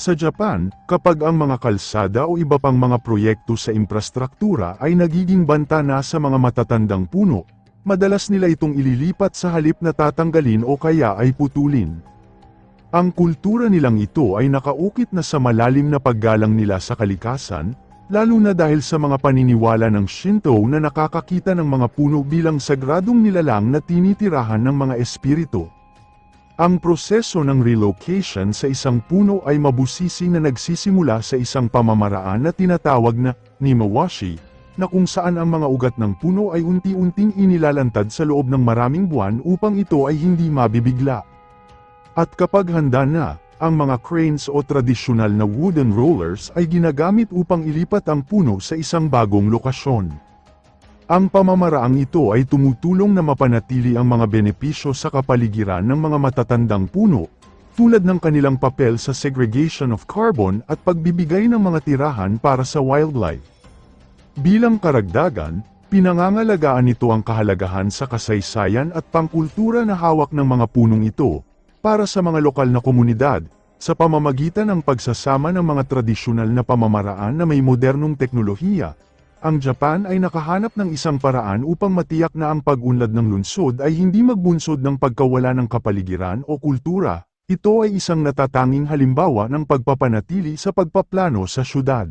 Sa Japan, kapag ang mga kalsada o iba pang mga proyekto sa infrastruktura ay nagiging banta na sa mga matatandang puno, madalas nila itong ililipat sa halip na tatanggalin o kaya ay putulin. Ang kultura nilang ito ay nakaukit na sa malalim na paggalang nila sa kalikasan, lalo na dahil sa mga paniniwala ng Shinto na nakakakita ng mga puno bilang sagradong nilalang na tinitirahan ng mga espiritu. Ang proseso ng relocation sa isang puno ay mabusisi na nagsisimula sa isang pamamaraan na tinatawag na Nimawashi, na kung saan ang mga ugat ng puno ay unti-unting inilalantad sa loob ng maraming buwan upang ito ay hindi mabibigla. At kapag handa na, ang mga cranes o tradisyonal na wooden rollers ay ginagamit upang ilipat ang puno sa isang bagong lokasyon. Ang pamamaraang ito ay tumutulong na mapanatili ang mga benepisyo sa kapaligiran ng mga matatandang puno, tulad ng kanilang papel sa segregation of carbon at pagbibigay ng mga tirahan para sa wildlife. Bilang karagdagan, pinangangalagaan nito ang kahalagahan sa kasaysayan at pangkultura na hawak ng mga punong ito, para sa mga lokal na komunidad, sa pamamagitan ng pagsasama ng mga tradisyonal na pamamaraan na may modernong teknolohiya, ang Japan ay nakahanap ng isang paraan upang matiyak na ang pag-unlad ng lungsod ay hindi magbunsod ng pagkawala ng kapaligiran o kultura. Ito ay isang natatanging halimbawa ng pagpapanatili sa pagpaplano sa syudad.